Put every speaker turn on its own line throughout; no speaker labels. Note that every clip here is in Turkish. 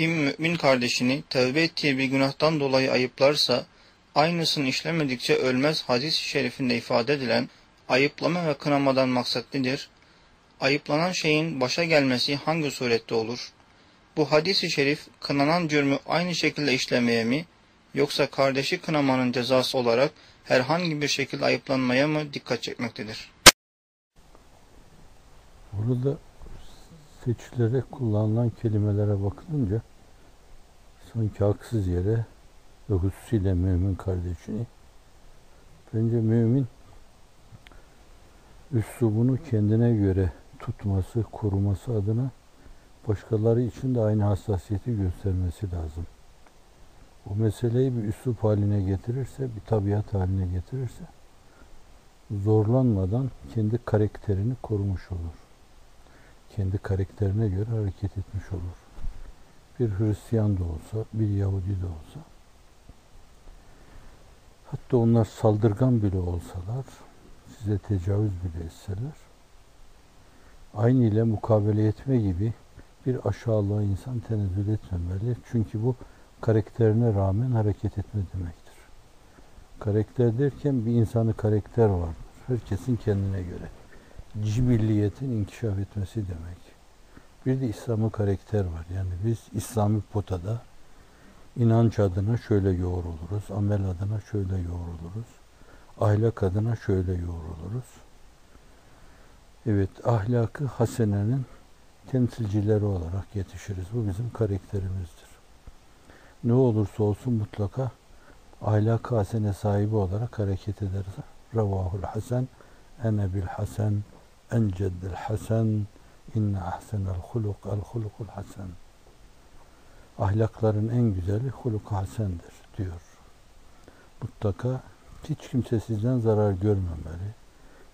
Kim mümin kardeşini tevbe ettiği bir günahtan dolayı ayıplarsa, aynısını işlemedikçe ölmez hadis-i şerifinde ifade edilen ayıplama ve kınamadan maksat nedir? Ayıplanan şeyin başa gelmesi hangi surette olur? Bu hadis-i şerif kınanan cürmü aynı şekilde işlemeye mi, yoksa kardeşi kınamanın cezası olarak herhangi bir şekilde ayıplanmaya mı dikkat çekmektedir?
Burada seçilerek kullanılan kelimelere bakılınca sanki haksız yere ve hususiyle mümin kardeşini bence mümin üslubunu kendine göre tutması, koruması adına başkaları için de aynı hassasiyeti göstermesi lazım. O meseleyi bir üslup haline getirirse, bir tabiat haline getirirse zorlanmadan kendi karakterini korumuş olur. Kendi karakterine göre hareket etmiş olur. Bir Hristiyan da olsa, bir Yahudi de olsa hatta onlar saldırgan bile olsalar size tecavüz bile etseler aynı ile mukabele etme gibi bir aşağılığa insan tenezzül etmemeli. Çünkü bu karakterine rağmen hareket etme demektir. Karakter derken bir insanı karakter vardır. Herkesin kendine göre. Cibilliyetin inkişaf etmesi demek. Bir de İslam'ı karakter var. Yani biz İslami potada inanç adına şöyle yoğruluruz, amel adına şöyle yoğruluruz, ahlak adına şöyle yoğruluruz. Evet, ahlakı hasenenin temsilcileri olarak yetişiriz. Bu bizim karakterimizdir. Ne olursa olsun mutlaka ahlak hasene sahibi olarak hareket ederiz. Ravahul Hasan ene bil Hasan en ceddel Hasan inne ahsenel huluk el hulukul hasen. Ahlakların en güzeli huluk hasendir diyor. Mutlaka hiç kimse sizden zarar görmemeli.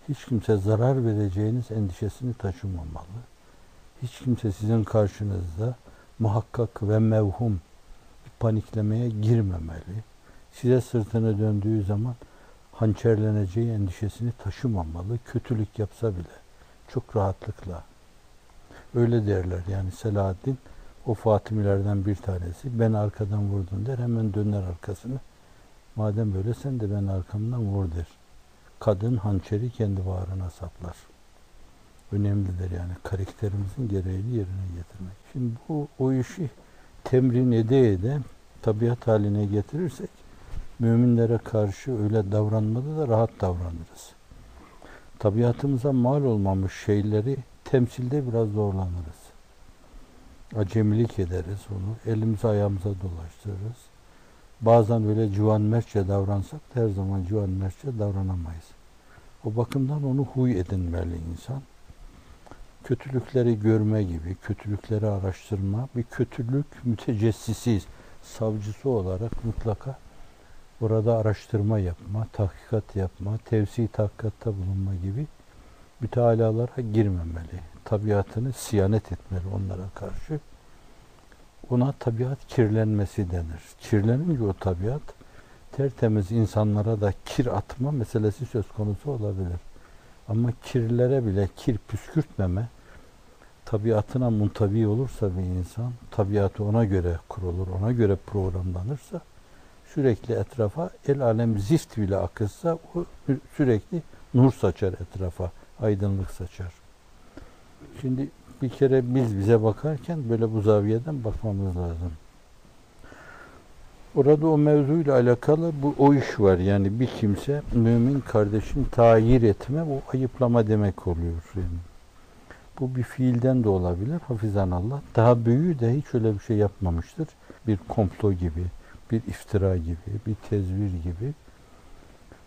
Hiç kimse zarar vereceğiniz endişesini taşımamalı hiç kimse sizin karşınızda muhakkak ve mevhum paniklemeye girmemeli. Size sırtını döndüğü zaman hançerleneceği endişesini taşımamalı. Kötülük yapsa bile çok rahatlıkla. Öyle derler yani Selahaddin o Fatimilerden bir tanesi. Ben arkadan vurdun der. Hemen döner arkasını. Madem böyle sen de ben arkamdan vur der. Kadın hançeri kendi bağrına saplar önemlidir yani karakterimizin gereğini yerine getirmek. Şimdi bu o işi temrin ede ede tabiat haline getirirsek müminlere karşı öyle davranmada da rahat davranırız. Tabiatımıza mal olmamış şeyleri temsilde biraz zorlanırız. Acemilik ederiz onu. Elimizi ayağımıza dolaştırırız. Bazen öyle civan mertçe davransak da her zaman civan mertçe davranamayız. O bakımdan onu huy edinmeli insan kötülükleri görme gibi, kötülükleri araştırma, bir kötülük mütecessisiz, savcısı olarak mutlaka burada araştırma yapma, tahkikat yapma, tevsi tahkikatta bulunma gibi mütealalara girmemeli. Tabiatını siyanet etmeli onlara karşı. Ona tabiat kirlenmesi denir. Kirlenince o tabiat tertemiz insanlara da kir atma meselesi söz konusu olabilir. Ama kirlere bile kir püskürtmeme, tabiatına muntabi olursa bir insan, tabiatı ona göre kurulur, ona göre programlanırsa, sürekli etrafa el alem zift bile akılsa o sürekli nur saçar etrafa, aydınlık saçar. Şimdi bir kere biz bize bakarken böyle bu zaviyeden bakmamız lazım. Orada o mevzuyla alakalı bu o iş var. Yani bir kimse mümin kardeşini tayir etme, o ayıplama demek oluyor. Yani. Bu bir fiilden de olabilir. Hafizan Allah. Daha büyüğü de hiç öyle bir şey yapmamıştır. Bir komplo gibi, bir iftira gibi, bir tezvir gibi.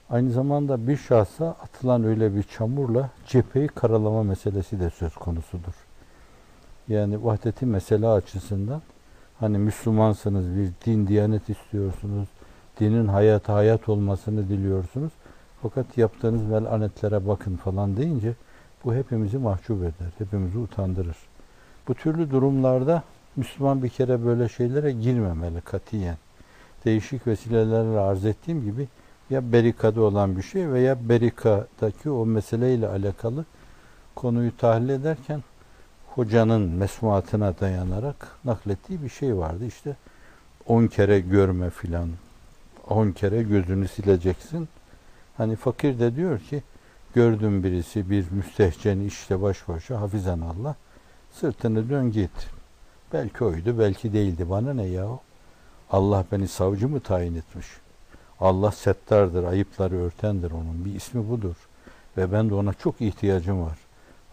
Aynı zamanda bir şahsa atılan öyle bir çamurla cepheyi karalama meselesi de söz konusudur. Yani vahdeti mesele açısından hani Müslümansınız, bir din, diyanet istiyorsunuz, dinin hayat hayat olmasını diliyorsunuz. Fakat yaptığınız melanetlere bakın falan deyince bu hepimizi mahcup eder, hepimizi utandırır. Bu türlü durumlarda Müslüman bir kere böyle şeylere girmemeli katiyen. Değişik vesilelerle arz ettiğim gibi ya berikada olan bir şey veya berikadaki o meseleyle alakalı konuyu tahlil ederken hocanın mesmuatına dayanarak naklettiği bir şey vardı. İşte on kere görme filan, on kere gözünü sileceksin. Hani fakir de diyor ki gördüm birisi bir müstehceni işte baş başa hafizan Allah sırtını dön git. Belki oydu belki değildi bana ne yahu. Allah beni savcı mı tayin etmiş? Allah settardır, ayıpları örtendir onun. Bir ismi budur. Ve ben de ona çok ihtiyacım var.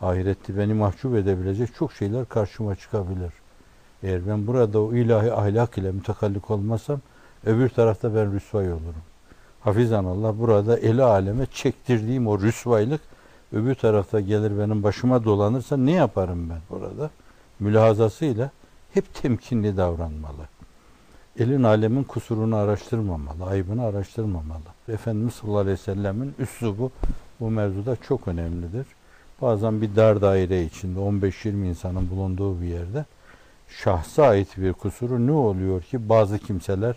Ahirette beni mahcup edebilecek çok şeyler karşıma çıkabilir. Eğer ben burada o ilahi ahlak ile mütekallik olmazsam öbür tarafta ben rüsvay olurum. Hafizan Allah burada eli aleme çektirdiğim o rüsvaylık öbür tarafta gelir benim başıma dolanırsa ne yaparım ben burada? Mülahazasıyla hep temkinli davranmalı. Elin alemin kusurunu araştırmamalı, ayıbını araştırmamalı. Efendimiz sallallahu aleyhi ve sellemin üslubu bu mevzuda çok önemlidir. Bazen bir dar daire içinde 15-20 insanın bulunduğu bir yerde şahsa ait bir kusuru ne oluyor ki bazı kimseler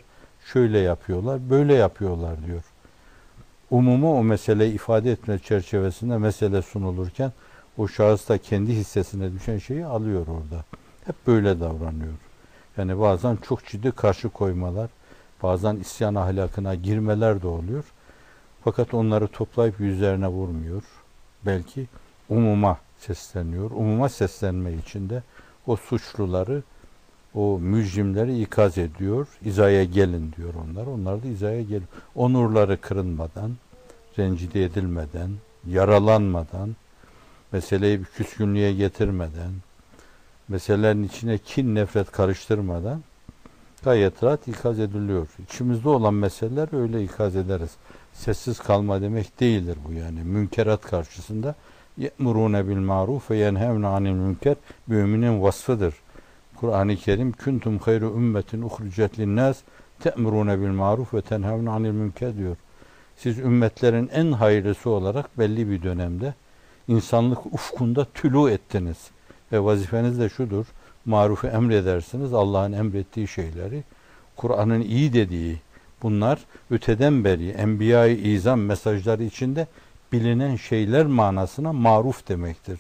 şöyle yapıyorlar, böyle yapıyorlar diyor. Umumu o meseleyi ifade etme çerçevesinde mesele sunulurken o şahıs da kendi hissesine düşen şeyi alıyor orada. Hep böyle davranıyor. Yani bazen çok ciddi karşı koymalar, bazen isyan ahlakına girmeler de oluyor. Fakat onları toplayıp yüzlerine vurmuyor. Belki umuma sesleniyor. Umuma seslenme içinde o suçluları, o mücrimleri ikaz ediyor. İzaya gelin diyor onlar. Onlar da izaya gelin. Onurları kırılmadan, rencide edilmeden, yaralanmadan, meseleyi bir küskünlüğe getirmeden, meselelerin içine kin nefret karıştırmadan gayet rahat ikaz ediliyor. İçimizde olan meseleler öyle ikaz ederiz. Sessiz kalma demek değildir bu yani. Münkerat karşısında ye'murune bil maruf ve yenhevne anil münker müminin vasfıdır. Kur'an-ı Kerim kuntum hayru ümmetin uhricet linnas te'murune bil maruf ve tenhevne anil münker diyor. Siz ümmetlerin en hayırlısı olarak belli bir dönemde insanlık ufkunda tülü ettiniz. Ve vazifeniz de şudur. Marufu emredersiniz. Allah'ın emrettiği şeyleri, Kur'an'ın iyi dediği bunlar öteden beri enbiya-i izam mesajları içinde bilinen şeyler manasına maruf demektir.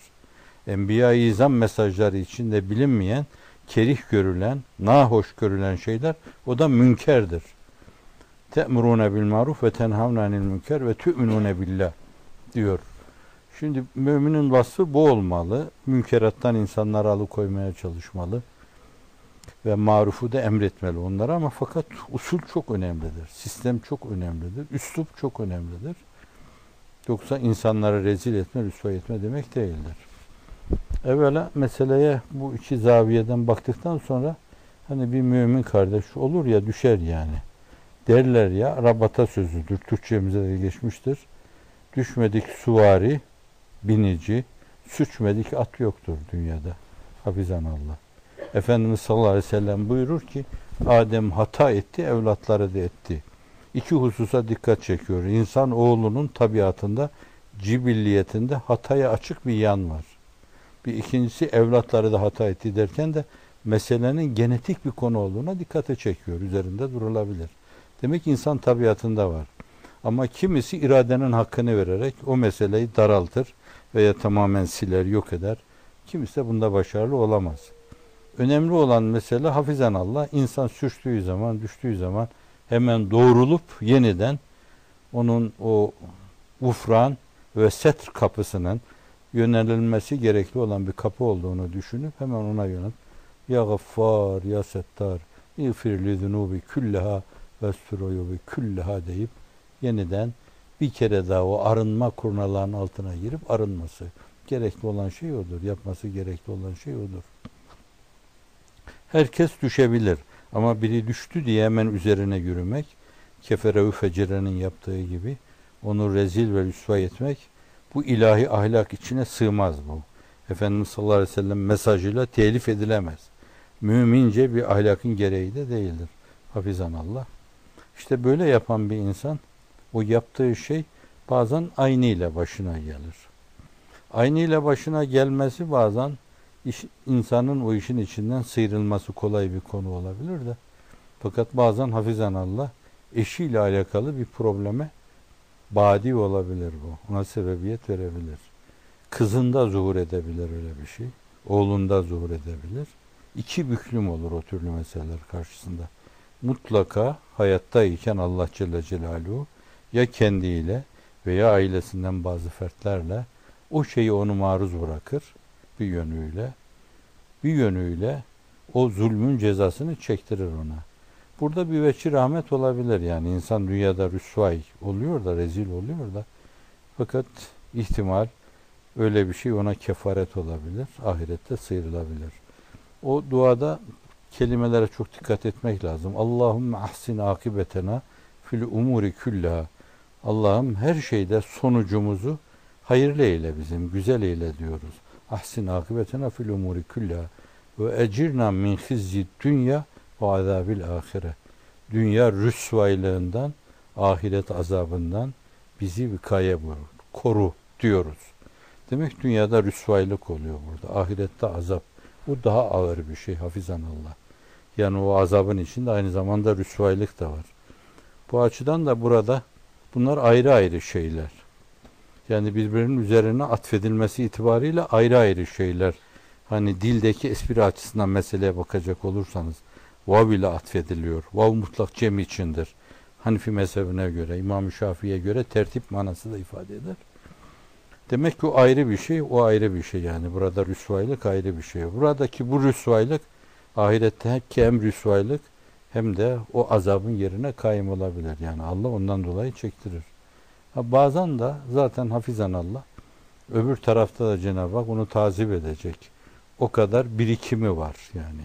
Enbiya-i izam mesajları içinde bilinmeyen, kerih görülen, nahoş görülen şeyler o da münkerdir. Te'murune bil maruf ve tenhavne anil münker ve tu'minune billah diyor. Şimdi müminin vasfı bu olmalı. Münkerattan insanları alıkoymaya çalışmalı. Ve marufu da emretmeli onlara ama fakat usul çok önemlidir. Sistem çok önemlidir. Üslup çok önemlidir. Yoksa insanları rezil etme, rüsva etme demek değildir. Evvela meseleye bu iki zaviyeden baktıktan sonra hani bir mümin kardeş olur ya düşer yani. Derler ya rabata sözüdür. Türkçemize de geçmiştir. Düşmedik suvari, binici, süçmedik at yoktur dünyada. Hafizan Allah. Efendimiz sallallahu aleyhi ve sellem buyurur ki Adem hata etti, evlatları da etti. İki hususa dikkat çekiyor. İnsan oğlunun tabiatında, cibilliyetinde hataya açık bir yan var. Bir ikincisi evlatları da hata etti derken de meselenin genetik bir konu olduğuna dikkate çekiyor. Üzerinde durulabilir. Demek insan tabiatında var. Ama kimisi iradenin hakkını vererek o meseleyi daraltır veya tamamen siler, yok eder. Kimisi de bunda başarılı olamaz. Önemli olan mesele hafizan Allah insan sürçtüğü zaman, düştüğü zaman hemen doğrulup yeniden onun o ufran ve setr kapısının yönelilmesi gerekli olan bir kapı olduğunu düşünüp hemen ona yönelip ya gaffar ya settar İğfir li zunubi külleha ve süruyubi külleha deyip yeniden bir kere daha o arınma kurnalarının altına girip arınması. Gerekli olan şey odur. Yapması gerekli olan şey odur. Herkes düşebilir. Ama biri düştü diye hemen üzerine yürümek, kefere fecerenin yaptığı gibi onu rezil ve rüsva etmek, bu ilahi ahlak içine sığmaz bu. Efendimiz sallallahu aleyhi ve sellem mesajıyla telif edilemez. Mümince bir ahlakın gereği de değildir. Hafizan Allah. İşte böyle yapan bir insan o yaptığı şey bazen aynı ile başına gelir. Aynı ile başına gelmesi bazen iş, insanın o işin içinden sıyrılması kolay bir konu olabilir de. Fakat bazen hafizan Allah eşiyle alakalı bir probleme badi olabilir bu. Ona sebebiyet verebilir. Kızında zuhur edebilir öyle bir şey. oğlunda zuhur edebilir. İki büklüm olur o türlü meseleler karşısında. Mutlaka hayattayken Allah Celle Celaluhu ya kendiyle veya ailesinden bazı fertlerle o şeyi onu maruz bırakır bir yönüyle. Bir yönüyle o zulmün cezasını çektirir ona. Burada bir veçi rahmet olabilir yani insan dünyada rüsvay oluyor da rezil oluyor da fakat ihtimal öyle bir şey ona kefaret olabilir. Ahirette sıyrılabilir. O duada kelimelere çok dikkat etmek lazım. Allahümme ahsin akibetena fil umuri küllaha. Allah'ım her şeyde sonucumuzu hayırlı eyle bizim, güzel eyle diyoruz. Ahsin akibetena fil umuri küllaha ve ecirna min hizzi dünya ve azabil ahire. Dünya rüsvaylığından, ahiret azabından bizi vikaye buyur, koru diyoruz. Demek dünyada rüsvaylık oluyor burada. Ahirette azap. Bu daha ağır bir şey hafizan Allah. Yani o azabın içinde aynı zamanda rüsvaylık da var. Bu açıdan da burada bunlar ayrı ayrı şeyler. Yani birbirinin üzerine atfedilmesi itibariyle ayrı ayrı şeyler. Hani dildeki espri açısından meseleye bakacak olursanız vav ile atfediliyor. Vav mutlak cem içindir. Hanifi mezhebine göre, İmam-ı Şafii'ye göre tertip manası da ifade eder. Demek ki o ayrı bir şey, o ayrı bir şey yani. Burada rüsvaylık ayrı bir şey. Buradaki bu rüsvaylık ahirette hem rüsvaylık hem de o azabın yerine kaim olabilir. Yani Allah ondan dolayı çektirir. Ha, bazen de zaten hafizan Allah öbür tarafta da Cenab-ı Hak onu tazip edecek. O kadar birikimi var yani.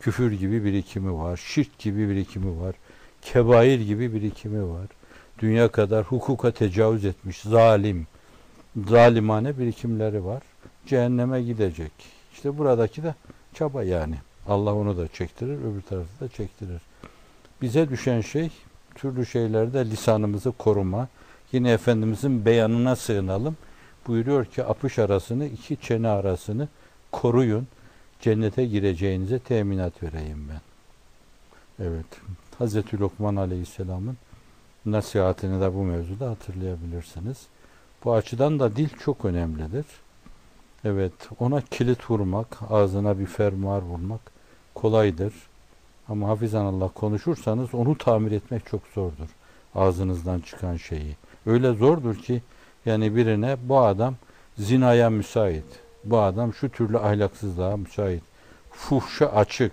Küfür gibi birikimi var, şirk gibi birikimi var, kebair gibi birikimi var. Dünya kadar hukuka tecavüz etmiş, zalim, zalimane birikimleri var. Cehenneme gidecek. İşte buradaki de çaba yani. Allah onu da çektirir, öbür tarafı da çektirir. Bize düşen şey türlü şeylerde lisanımızı koruma. Yine Efendimizin beyanına sığınalım. Buyuruyor ki apış arasını, iki çene arasını koruyun. Cennete gireceğinize teminat vereyim ben. Evet. Hazreti Lokman Aleyhisselam'ın nasihatini de bu mevzuda hatırlayabilirsiniz. Bu açıdan da dil çok önemlidir. Evet, ona kilit vurmak, ağzına bir fermuar vurmak kolaydır. Ama hafizan Allah konuşursanız onu tamir etmek çok zordur. Ağzınızdan çıkan şeyi. Öyle zordur ki yani birine bu adam zinaya müsait. Bu adam şu türlü ahlaksızlığa müsait. Fuhşa açık,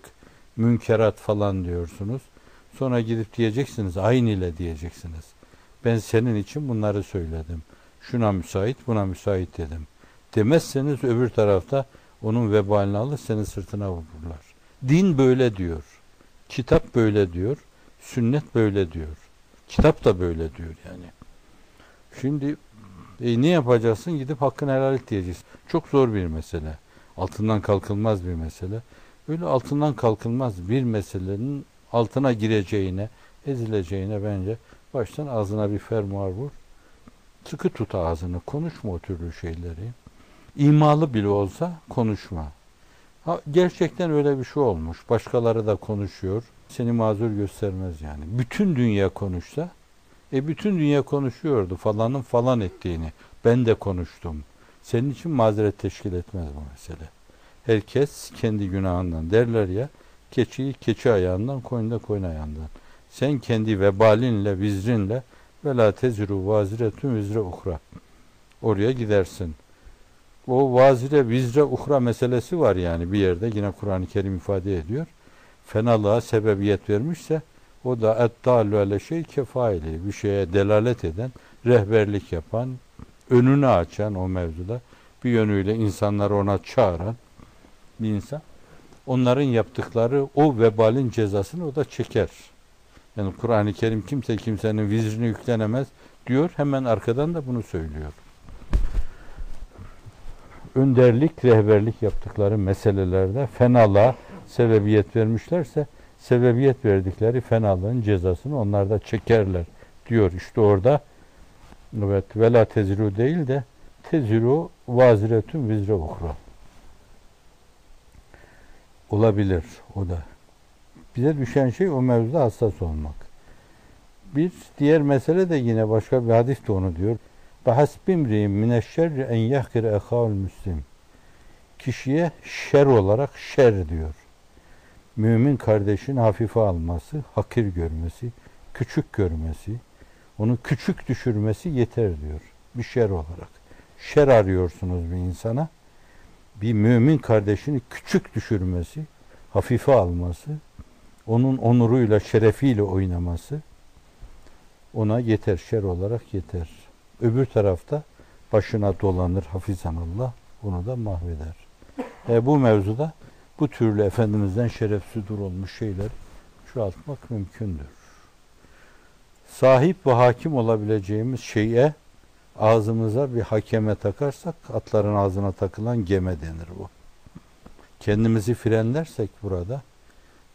münkerat falan diyorsunuz. Sonra gidip diyeceksiniz, aynı ile diyeceksiniz. Ben senin için bunları söyledim. Şuna müsait, buna müsait dedim. Demezseniz öbür tarafta onun vebalini alır, senin sırtına vururlar. Din böyle diyor. Kitap böyle diyor. Sünnet böyle diyor. Kitap da böyle diyor yani. Şimdi e, ne yapacaksın? Gidip hakkını helal et diyeceksin. Çok zor bir mesele. Altından kalkılmaz bir mesele. Öyle altından kalkılmaz bir meselenin altına gireceğine, ezileceğine bence baştan ağzına bir fermuar vur. Sıkı tut ağzını. Konuşma o türlü şeyleri. İmalı bile olsa konuşma. Ha, gerçekten öyle bir şey olmuş. Başkaları da konuşuyor. Seni mazur göstermez yani. Bütün dünya konuşsa, e bütün dünya konuşuyordu falanın falan ettiğini. Ben de konuştum. Senin için mazeret teşkil etmez bu mesele. Herkes kendi günahından derler ya, keçiyi keçi ayağından, koyun da koyun ayağından. Sen kendi vebalinle, vizrinle ve la teziru vaziretun vizre uhra. Oraya gidersin o vazire vizre uhra meselesi var yani bir yerde yine Kur'an-ı Kerim ifade ediyor. Fenalığa sebebiyet vermişse o da eddalü ale şey kefaili bir şeye delalet eden, rehberlik yapan, önünü açan o mevzuda bir yönüyle insanları ona çağıran bir insan. Onların yaptıkları o vebalin cezasını o da çeker. Yani Kur'an-ı Kerim kimse kimsenin vizrini yüklenemez diyor. Hemen arkadan da bunu söylüyor önderlik, rehberlik yaptıkları meselelerde fenalığa sebebiyet vermişlerse sebebiyet verdikleri fenalığın cezasını onlar da çekerler diyor. İşte orada evet vela teziru değil de teziru vaziretun vizre ukra. Olabilir o da. Bize düşen şey o mevzuda hassas olmak. Bir diğer mesele de yine başka bir hadis de onu diyor. Bahasbimri'in mineşşerri en yahkire ehâul müslim. kişiye şer olarak şer diyor. Mümin kardeşin hafife alması, hakir görmesi, küçük görmesi, onu küçük düşürmesi yeter diyor. Bir şer olarak. Şer arıyorsunuz bir insana. Bir mümin kardeşini küçük düşürmesi, hafife alması, onun onuruyla, şerefiyle oynaması ona yeter, şer olarak yeter. Öbür tarafta başına dolanır hafizan Allah, onu da mahveder. E, bu mevzuda bu türlü Efendimiz'den şeref sudur olmuş şeyler çoğaltmak mümkündür. Sahip ve hakim olabileceğimiz şeye ağzımıza bir hakeme takarsak atların ağzına takılan geme denir bu. Kendimizi frenlersek burada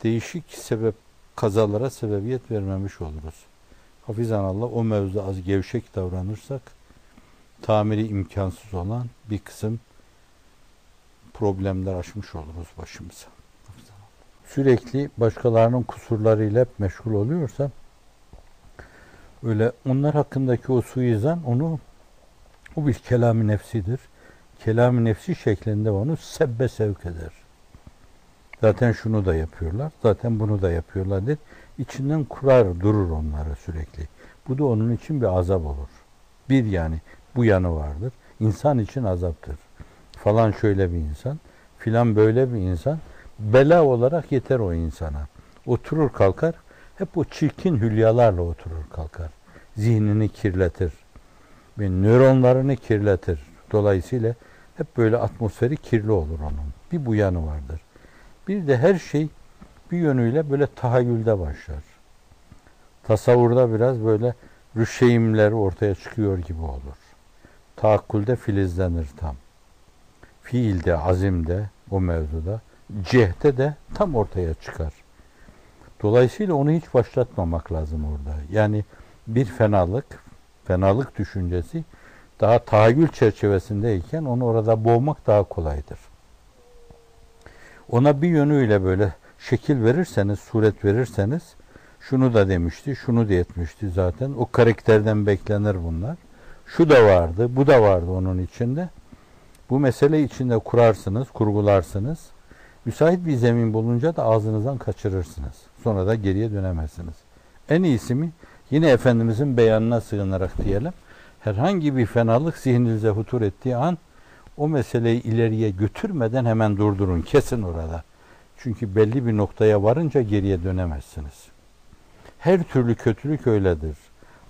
değişik sebep kazalara sebebiyet vermemiş oluruz. Hafizan Allah o mevzuda az gevşek davranırsak tamiri imkansız olan bir kısım problemler aşmış oluruz başımıza. Sürekli başkalarının kusurlarıyla hep meşgul oluyorsa öyle onlar hakkındaki o suizan onu o bir kelam-ı nefsidir. Kelam-ı nefsi şeklinde onu sebbe sevk eder. Zaten şunu da yapıyorlar, zaten bunu da yapıyorlardır. İçinden kurar durur onlara sürekli. Bu da onun için bir azap olur. Bir yani bu yanı vardır. İnsan için azaptır. Falan şöyle bir insan, filan böyle bir insan. Bela olarak yeter o insana. Oturur kalkar, hep o çirkin hülyalarla oturur kalkar. Zihnini kirletir. Ve nöronlarını kirletir. Dolayısıyla hep böyle atmosferi kirli olur onun. Bir bu yanı vardır. Bir de her şey bir yönüyle böyle tahayyülde başlar. Tasavvurda biraz böyle rüşeğimler ortaya çıkıyor gibi olur. Taakkulde filizlenir tam. Fiilde, azimde, o mevzuda, cehde de tam ortaya çıkar. Dolayısıyla onu hiç başlatmamak lazım orada. Yani bir fenalık, fenalık düşüncesi daha tahayyül çerçevesindeyken onu orada boğmak daha kolaydır. Ona bir yönüyle böyle şekil verirseniz, suret verirseniz şunu da demişti, şunu da etmişti zaten. O karakterden beklenir bunlar. Şu da vardı, bu da vardı onun içinde. Bu mesele içinde kurarsınız, kurgularsınız. Müsait bir zemin bulunca da ağzınızdan kaçırırsınız. Sonra da geriye dönemezsiniz. En iyisi mi? Yine Efendimizin beyanına sığınarak diyelim. Herhangi bir fenalık zihninize hutur ettiği an o meseleyi ileriye götürmeden hemen durdurun. Kesin orada. Çünkü belli bir noktaya varınca geriye dönemezsiniz. Her türlü kötülük öyledir.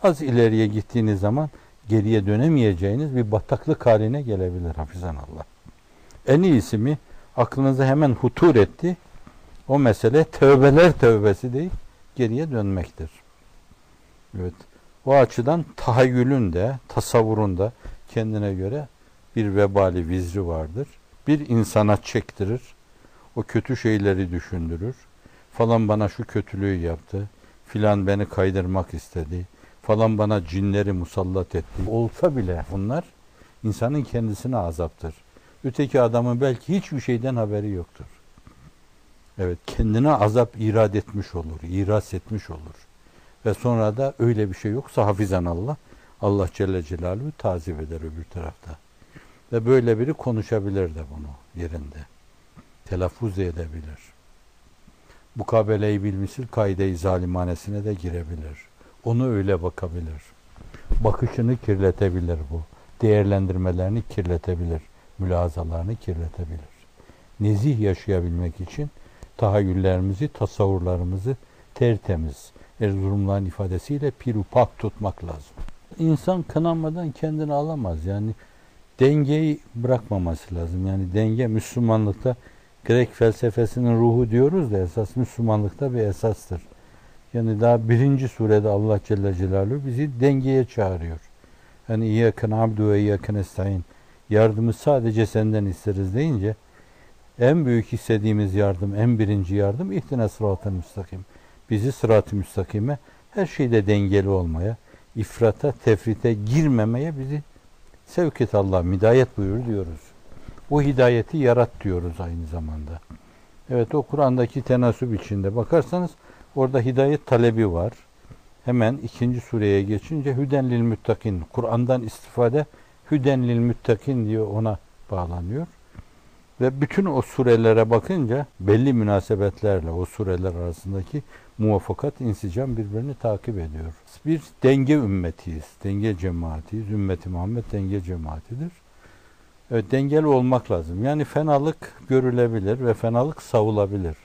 Az ileriye gittiğiniz zaman geriye dönemeyeceğiniz bir bataklık haline gelebilir hafizan Allah. En iyisi mi? Aklınıza hemen hutur etti. O mesele tövbeler tövbesi değil, geriye dönmektir. Evet. O açıdan tahayyülün de, tasavvurun da kendine göre bir vebali vizri vardır. Bir insana çektirir. O kötü şeyleri düşündürür. Falan bana şu kötülüğü yaptı. Filan beni kaydırmak istedi. Falan bana cinleri musallat etti. Olsa bile bunlar insanın kendisine azaptır. Öteki adamın belki hiçbir şeyden haberi yoktur. Evet kendine azap irad etmiş olur, iras etmiş olur. Ve sonra da öyle bir şey yoksa hafizan Allah, Allah Celle Celaluhu tazip eder öbür tarafta. Ve böyle biri konuşabilir de bunu yerinde. Telaffuz edebilir. Bu kabeleyi bilmisil kaide-i zalimanesine de girebilir. Onu öyle bakabilir. Bakışını kirletebilir bu. Değerlendirmelerini kirletebilir. Mülazalarını kirletebilir. Nezih yaşayabilmek için tahayyüllerimizi, tasavvurlarımızı tertemiz, Erzurumların ifadesiyle pirupak tutmak lazım. İnsan kınanmadan kendini alamaz. Yani dengeyi bırakmaması lazım. Yani denge Müslümanlıkta Grek felsefesinin ruhu diyoruz da esas Müslümanlıkta bir esastır. Yani daha birinci surede Allah Celle Celaluhu bizi dengeye çağırıyor. Yani İyyâken abdu ve iyyâken esta'in. Yardımı sadece senden isteriz deyince en büyük istediğimiz yardım, en birinci yardım ihtine sıratı müstakim. Bizi sırat-ı müstakime her şeyde dengeli olmaya, ifrata, tefrite girmemeye bizi sevk et Allah, hidayet buyur diyoruz. O hidayeti yarat diyoruz aynı zamanda. Evet o Kur'an'daki tenasüp içinde bakarsanız orada hidayet talebi var. Hemen ikinci sureye geçince hüden lil müttakin. Kur'an'dan istifade hüden lil müttakin diye ona bağlanıyor. Ve bütün o surelere bakınca belli münasebetlerle o sureler arasındaki muvaffakat, insicam birbirini takip ediyor. Bir denge ümmetiyiz, denge cemaatiyiz. Ümmeti Muhammed denge cemaatidir. Evet, dengeli olmak lazım. Yani fenalık görülebilir ve fenalık savulabilir.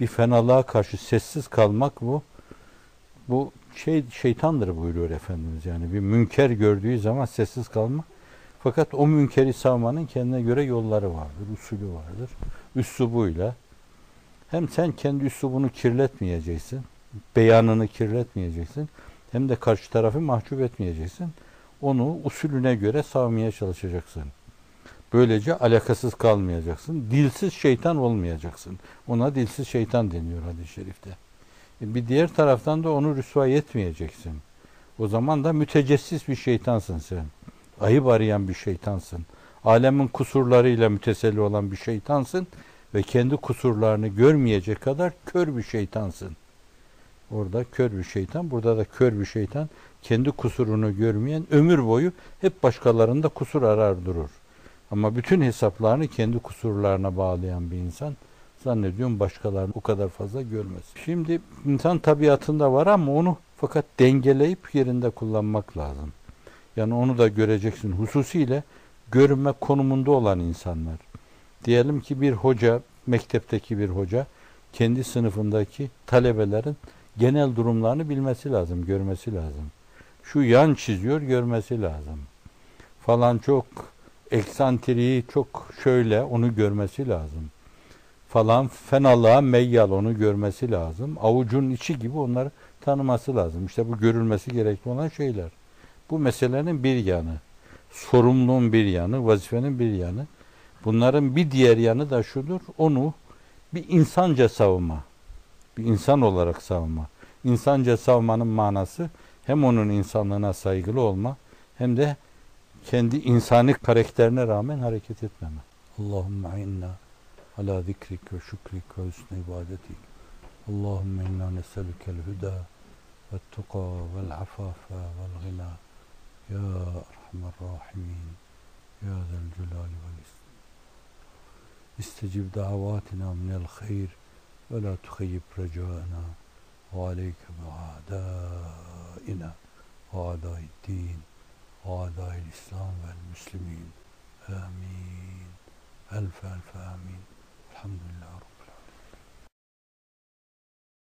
Bir fenalığa karşı sessiz kalmak bu bu şey şeytandır buyuruyor Efendimiz. Yani bir münker gördüğü zaman sessiz kalma. Fakat o münkeri savmanın kendine göre yolları vardır, usulü vardır. Üslubuyla hem sen kendi üslubunu kirletmeyeceksin, beyanını kirletmeyeceksin, hem de karşı tarafı mahcup etmeyeceksin. Onu usulüne göre savmaya çalışacaksın. Böylece alakasız kalmayacaksın. Dilsiz şeytan olmayacaksın. Ona dilsiz şeytan deniyor hadis-i şerifte. E, bir diğer taraftan da onu rüsva etmeyeceksin. O zaman da mütecessis bir şeytansın sen. Ayıp arayan bir şeytansın. Alemin kusurlarıyla müteselli olan bir şeytansın ve kendi kusurlarını görmeyecek kadar kör bir şeytansın. Orada kör bir şeytan, burada da kör bir şeytan kendi kusurunu görmeyen ömür boyu hep başkalarında kusur arar durur. Ama bütün hesaplarını kendi kusurlarına bağlayan bir insan zannediyorum başkalarını o kadar fazla görmez. Şimdi insan tabiatında var ama onu fakat dengeleyip yerinde kullanmak lazım. Yani onu da göreceksin. Hususiyle görünme konumunda olan insanlar. Diyelim ki bir hoca, mektepteki bir hoca kendi sınıfındaki talebelerin genel durumlarını bilmesi lazım, görmesi lazım. Şu yan çiziyor, görmesi lazım. Falan çok eksantriği çok şöyle onu görmesi lazım. Falan fenalığa meyyal onu görmesi lazım. Avucun içi gibi onları tanıması lazım. İşte bu görülmesi gerekli olan şeyler. Bu meselenin bir yanı. Sorumluluğun bir yanı, vazifenin bir yanı. Bunların bir diğer yanı da şudur. Onu bir insanca savunma. Bir insan olarak savunma. İnsanca savmanın manası hem onun insanlığına saygılı olma hem de kendi insani karakterine rağmen hareket etmeme. Allahümme inna ala zikrik ve şükrik ve husne ibadetik. Allahümme inna neselükel huda ve tuqa vel afafa vel gina. Ya Erhamer Rahimin. Ya Zel Celali vel İstecib davatina minel hayr ve la tuhayyib recaena ve aleyke bi adaina ve adaiddin وأعداء الإسلام والمسلمين. آمين. ألف ألف آمين. الحمد لله.